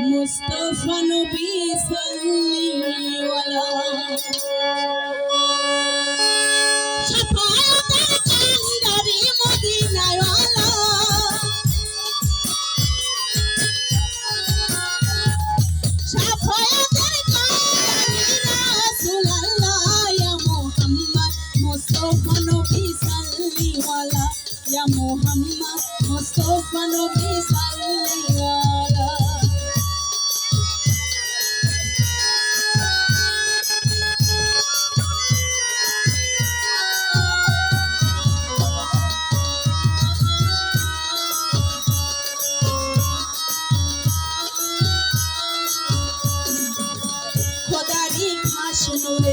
Mustafa Nabi সাল্লিওয়ালা Muhammad Mustafa Nabi Sallallahu just a.